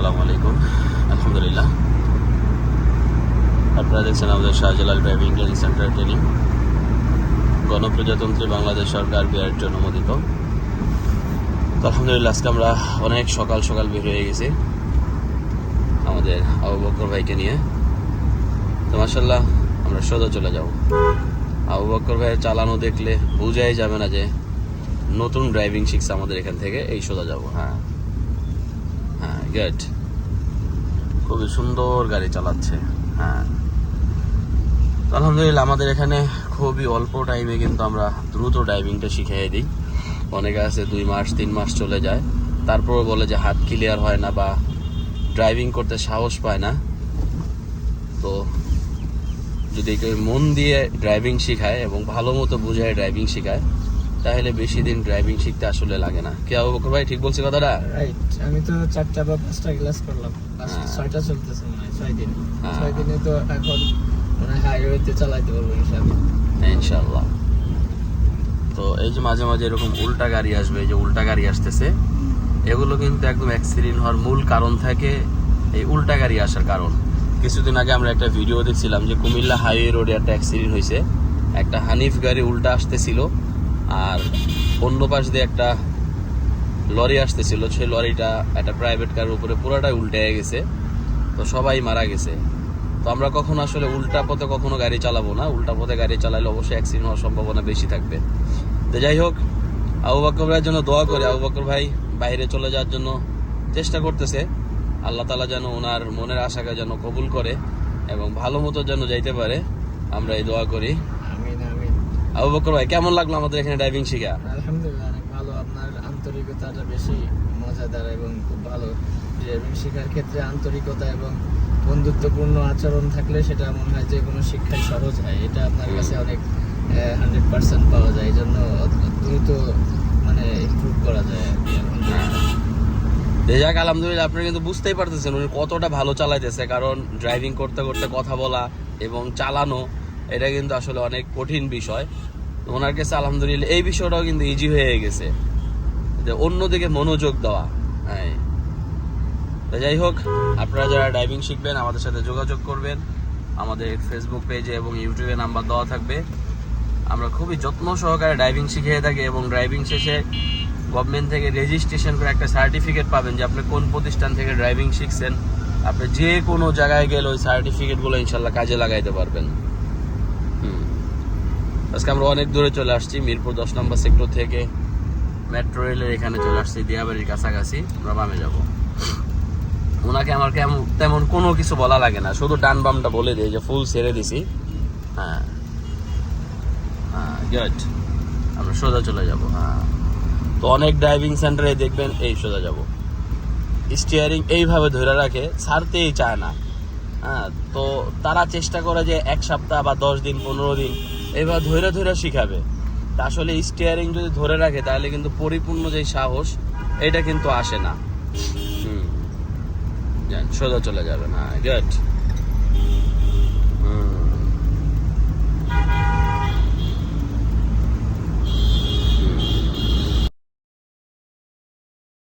আসসালামু আলাইকুম। আলহামদুলিল্লাহ। আপনারা দেখছেন আমাদের Shahjalal driving training centre training. গণপ্রজাতন্ত্রী বাংলাদেশ সরকার বিআর অনুমোদিত তো আলহামদুলিল্লাহ, আজকে আমরা অনেক সকাল সকাল বের হয়ে গেছি আমাদের আবু বকর ভাইকে নিয়ে। তো মাসাল্লাহ আমরা সোজা চলে যাব। আবু বকর ভাইয়ের চালানো দেখলে বোঝাই যাবে না যে নতুন ড্রাইভিং শিখছে আমাদের এখান থেকে, এই সোজা যাব। হ্যাঁ। গুড খুবই সুন্দর গাড়ি চালাচ্ছে হ্যাঁ। আলহামদুলিল্লাহ আমাদের এখানে খুবই অল্প টাইমে কিন্তু আমরা দ্রুত ড্রাইভিংটা শিখিয়ে দিই। অনেকে আছে দুই মাস, তিন মাস চলে যায়। তারপরে বলে যে হাত ক্লিয়ার হয় না বা ড্রাইভিং করতে সাহস পায় না। তো যদি কেউ মন দিয়ে ড্রাইভিং শেখায় এবং ভালো মতো বুঝায় ড্রাইভিং শেখায় তাহলে বেশি দিন ড্রাইভিং শিখতে আসলে লাগে না। কে আবু বকর ভাই ঠিক বলছি কথাটা? রাইট আমি তো চারটা বা পাঁচটা ক্লাস করলাম। হ্যাঁ। ছয়টা চলতেছে মনে হয় ছয় দিন। হ্যাঁ। ছয় দিনে তো এখন মনে হয় হাইওয়েতে চালাইতে পারব ইনশাআল্লাহ। হ্যাঁ, ইনশাল্লাহ তো এই যে মাঝে মাঝে এরকম উল্টা গাড়ি আসবে এই যে উল্টা গাড়ি আসতেছে এগুলো কিন্তু একদম অ্যাক্সিডেন্ট হওয়ার মূল কারণ থাকে এই উল্টা গাড়ি আসার কারণ। কিছুদিন আগে আমরা একটা ভিডিও দেখছিলাম যে কুমিল্লা হাইওয়ে রোডে একটা অ্যাক্সিডেন্ট হয়েছে। একটা হানিফ গাড়ি উল্টা আসতেছিল। আর অন্য পাশ দিয়ে একটা লরি আসতেছিল, সেই লরিটা একটা প্রাইভেট কারের উপরে পুরোটাই উল্টে গেছে। তো সবাই মারা গেছে। তো আমরা কখনো আসলে উল্টা পথে কখনো গাড়ি চালাবো না। উল্টা পথে গাড়ি চালালে অবশ্যই অ্যাক্সিডেন্ট হওয়ার সম্ভাবনা বেশি থাকবে। তো যাই হোক, আবু বকর ভাইয়ের জন্য দোয়া করে। আবু বকর ভাই বাইরে চলে যাওয়ার জন্য চেষ্টা করতেছে। আল্লাহ তালা যেন ওনার মনের আশাকে যেন কবুল করে এবং ভালো মতো যেন যাইতে পারে। আমরা এই দোয়া করি। আবু বকর ভাই কেমন লাগল আমাদের এখানে ড্রাইভিং শিখা? আলহামদুলিল্লাহ অনেক ভালো। আপনার আন্তরিকতাটা বেশি মজাদার এবং খুব ভালো। ড্রাইভিং শেখার ক্ষেত্রে আন্তরিকতা এবং বন্ধুত্বপূর্ণ আচরণ থাকলে সেটা মনে হয় যে কোনো শিক্ষায় সহজ হয়। এটা আপনার কাছে অনেক হান্ড্রেড পার্সেন্ট পাওয়া যায়। এই জন্য দ্রুত মানে ইমপ্রুভ করা যায় যাক আলহামদুলিল্লাহ আপনি কিন্তু বুঝতেই পারতেছেন উনি কতটা ভালো চালাইতেছে। কারণ ড্রাইভিং করতে করতে কথা বলা এবং চালানো এটা কিন্তু আসলে অনেক কঠিন বিষয়। ওনার কাছে আলহামদুলিল্লাহ এই বিষয়টাও কিন্তু ইজি হয়ে গেছে। যে অন্যদিকে মনোযোগ দেওয়া হ্যাঁ। তো যাই হোক, আপনারা যারা ড্রাইভিং শিখবেন, আমাদের সাথে যোগাযোগ করবেন। আমাদের ফেসবুক পেজে এবং ইউটিউবে নাম্বার দেওয়া থাকবে। আমরা খুবই যত্ন সহকারে ড্রাইভিং শিখিয়ে থাকি এবং ড্রাইভিং শেষে গভর্নমেন্ট থেকে রেজিস্ট্রেশন করে একটা সার্টিফিকেট পাবেন যে আপনি কোন প্রতিষ্ঠান থেকে ড্রাইভিং শিখছেন। আপনি যে কোনো জায়গায় গেলে ওই সার্টিফিকেটগুলো ইনশাল্লাহ কাজে লাগাইতে পারবেন। আজকে আমরা অনেক দূরে চলে আসছি, মিরপুর দশ নম্বর সেক্টর থেকে। মেট্রো রেলের এখানে চলে আসছি, দিয়াবাড়ির কাছাকাছি। আমরা বামে যাব। ওনাকে আমার কেমন, তেমন কোনো কিছু বলা লাগে না। শুধু ডান বামটা বলে দিই যে ফুল ছেড়ে দিছি। হ্যাঁ। হ্যাঁ আমরা সোজা চলে যাব হ্যাঁ। তো অনেক ড্রাইভিং সেন্টারে দেখবেন, এই সোজা যাব। স্টিয়ারিং এইভাবে ধরে রাখে, ছাড়তেই চায় না। হ্যাঁ তো তারা চেষ্টা করে যে এক সপ্তাহ বা দশ দিন, পনেরো দিন এইভাবে ধরে ধরে শিখাবে। আসলে স্টিয়ারিং যদি ধরে রাখে, তাহলে কিন্তু পরিপূর্ণ যে সাহস, এটা কিন্তু আসে না। হুম। সোজা চলে যাবে না গুড